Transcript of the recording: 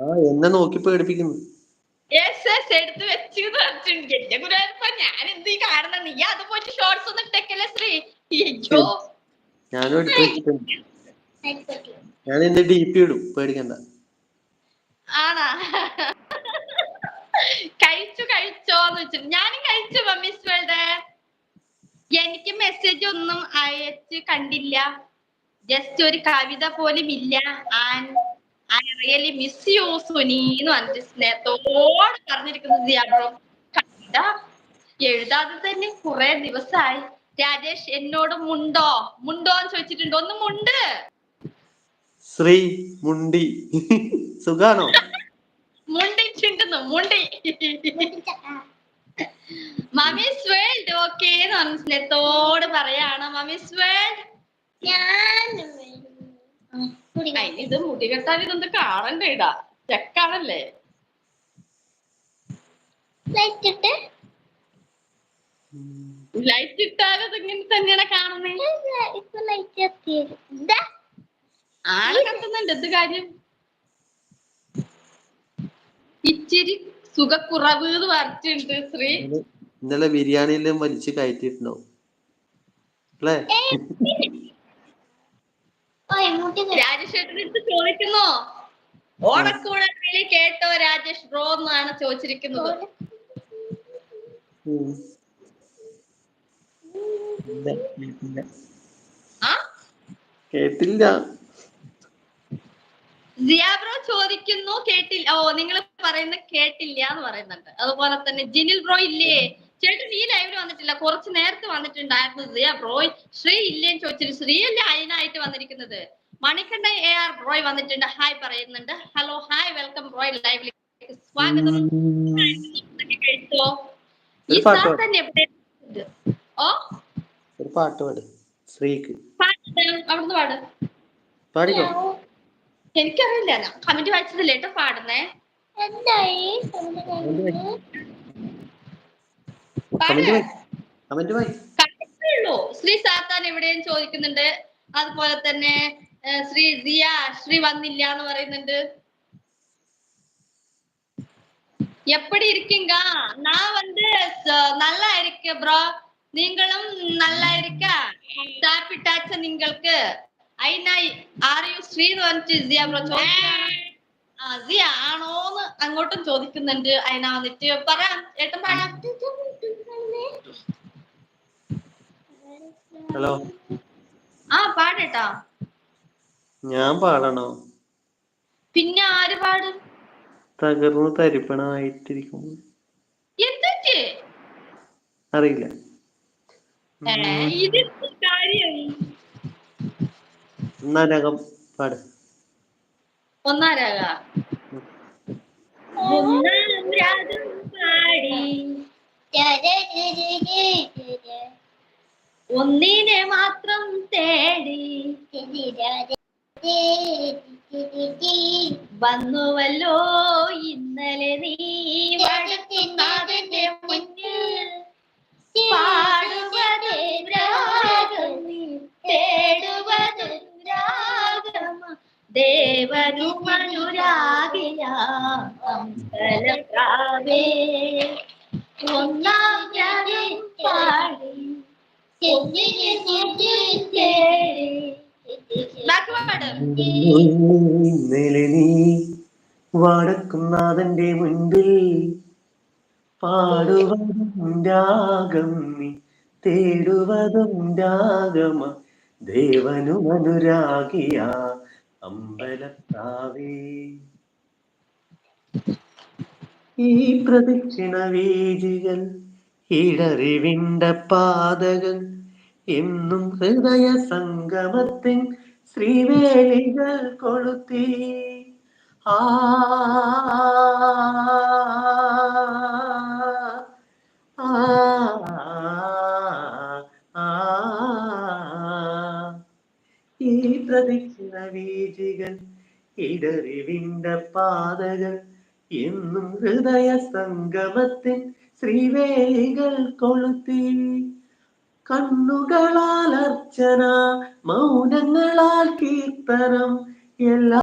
ആ എന്നെ നോക്കി പേടിപ്പിക്കുന്നു. എടുത്ത് വെച്ച് വെച്ചിട്ടുണ്ട് എന്റെ ഗുരുവായൂരപ്പ ഞാൻ എന്ത് ഈ കാരണം നീ അത് പോയിട്ട് ഷോർട്സ് ഒന്നും ഇട്ടേക്കല്ലേ ശ്രീ? അയ്യോ. ഞാനും എടുത്ത് വെച്ചിട്ടുണ്ട്. ഞാൻ എന്റെ ഡി പി ഇടും. പേടിക്കണ്ട. ആണാ? കഴിച്ചു കഴിച്ചോന്ന് വെച്ചിട്ട്. ഞാനും കഴിച്ചു മമ്മീസ് വേൾഡ് എനിക്ക് മെസ്സേജ് ഒന്നും അയച്ച് കണ്ടില്ല. ജസ്റ്റ് ഒരു കവിത പോലും ഇല്ല. And I really miss you Suni എന്ന് പറഞ്ഞിട്ട് സ്നേഹത്തോട് പറഞ്ഞിരിക്കുന്നത് കവിത എഴുതാതെ തന്നെ കുറെ ദിവസമായി രാജേഷ് എന്നോട് മുണ്ടോ? മുണ്ടോ എന്ന് ചോദിച്ചിട്ടുണ്ട്. ഒന്ന് മുണ്ട്. ശ്രീ മുണ്ടി. സുഖാണോ? മുണ്ടിട്ടുണ്ടെന്ന് മുണ്ടി. മമ്മീസ് വേൾഡ് ഓക്കെ എന്ന് പറഞ്ഞ സ്നേഹത്തോട് പറയാണ്. മമ്മീസ് വേൾഡ് ഇത് മുടി കെട്ടാൻ ഇതൊന്ന് കാണണ്ടേ ഇടാ. ചെക്കാണല്ലേ? ലൈറ്റ് ഇട്ടാൽ അത് ഇങ്ങനെ തന്നെയാണ് കാണുന്നേ? ആൾ കത്തുന്നുണ്ട് എന്ത് കാര്യം? ഇച്ചിരി സുഖക്കുറവ് എന്ന് പറഞ്ഞിട്ടുണ്ട് ശ്രീ. ഇന്നലെ- ഇന്നലെ ബിരിയാണിയിലും വലിച്ചു കയറ്റിയിട്ടുണ്ടാവും. അല്ലേ? അടുത്ത് ചോദിക്കുന്നോ? ഓണക്കൂടത്തിൽ കേട്ടോ രാജേഷ് ബ്രോ എന്നാണ് ചോദിച്ചിരിക്കുന്നത് കേട്ടില്ല. ആ? കേട്ടില്ല. സിയ ബ്രോ ചോദിക്കുന്നു കേട്ടില്ല. ഓ നിങ്ങൾ പറയുന്ന കേട്ടില്ല എന്ന് പറയുന്നുണ്ട്. അതുപോലെ തന്നെ ജിനിൽ ബ്രോ ഇല്ലേ? ചേട്ടൻ വന്നിട്ടില്ല കുറച്ച് നേരത്തെ വന്നിട്ടുണ്ടായിരുന്നു സിയ ബ്രോയ്? ശ്രീ ഇല്ലേന്ന് ചോദിച്ചിട്ട് ശ്രീ അല്ലേ അതിനായിട്ട് വന്നിരിക്കുന്നത്? മണിക്കണ്ഠൻ എ ആർ ബ്രോയ് വന്നിട്ടുണ്ട്. ഹായ് പറയുന്നുണ്ട്. ഹലോ ഹായ് വെൽക്കം ബ്രോയ് ലൈവിലേക്ക് സ്വാഗതം. കഴിച്ചോ ഈ സാർ തന്നെ എവിടെ ഓ? ഒരു പാട്ട് പാട്. ശ്രീക്ക്. അവിടുന്ന് പാട്. പാടിക്കോ? എനിക്കറിയില്ല. ഞാൻ കമന്റ് വായിച്ചതില്ല കേട്ടോ പാടുന്നേ? എന്തായി കമന്റ് വായി കമന്റ് വായി കണ്ടിട്ടേ ഉള്ളൂ ശ്രീ സാത്താൻ എവിടെയും ചോദിക്കുന്നുണ്ട് അതുപോലെ തന്നെ ഏഹ്, ശ്രീ സിയ ശ്രീ വന്നില്ല എന്ന് പറയുന്നുണ്ട് எப்படி இருக்கீங்க நான் வந்து ச- நல்லா இருக்கேன் ப்ரோ நீங்களும் நல்லா இருக்க சாப்பிட்டாச்சு നിങ്ങൾക്ക് അയിന ആരെയും ശ്രീ എന്ന് പറഞ്ഞിട്ട് സിയ ബ്രോ ആ സിയ ആണോന്ന് അങ്ങോട്ടും ചോദിക്കുന്നുണ്ട് അയിന വന്നിട്ട് പറയാം ഏട്ടൻ പറയാം ഹലോ. ആ പാടട്ടാ. ഞാൻ പാടണോ. പിന്നെ ആര് പാടും? തകർന്നു തരിപ്പണമായിട്ടിരിക്കും. എന്തൊക്കെ അറിയില്ല. ഏ, ഇതെന്ത് കാര്യം നരകം പാട്. ഒന്നാരാക പാടി. ഒന്നിനെ മാത്രം തേടി വന്നുവല്ലോ ഇന്നലെ നീ വടക്കുന്നാഥന്റെ മുന്നിൽ പാടുവതും രാഗം തേടുവതും രാഗം. ദേവനും അമ്പലപ്രാവേ ഒന്നാം ബാക്കി പാട് ഇന്നലെ നീ വടക്കുന്നാഥന്റെ മുൻപിൽ പാടുവതും രാഗം നീ തേടുവതും രാഗമ ദേവനും അനുരാഗിയ അമ്പലത്താവേ. ഈ പ്രദക്ഷിണ വീതികൾ ഇടറിവിണ്ട പാതകൾ എന്നും ഹൃദയ സംഗമത്തിൻ ശ്രീവേലികൾ കൊളുത്തി. ആ ഈ പ്രദക്ഷിണ വീജികൾ ഇടറിവിണ്ട പാതകൾ എന്നും ഹൃദയ സംഗമത്തിൻ ശ്രീവേലികൾ കൊളുത്തി. കണ്ണുകളാൽ അർച്ചന മൗനങ്ങളാൽ കീർത്തനം. എല്ലാ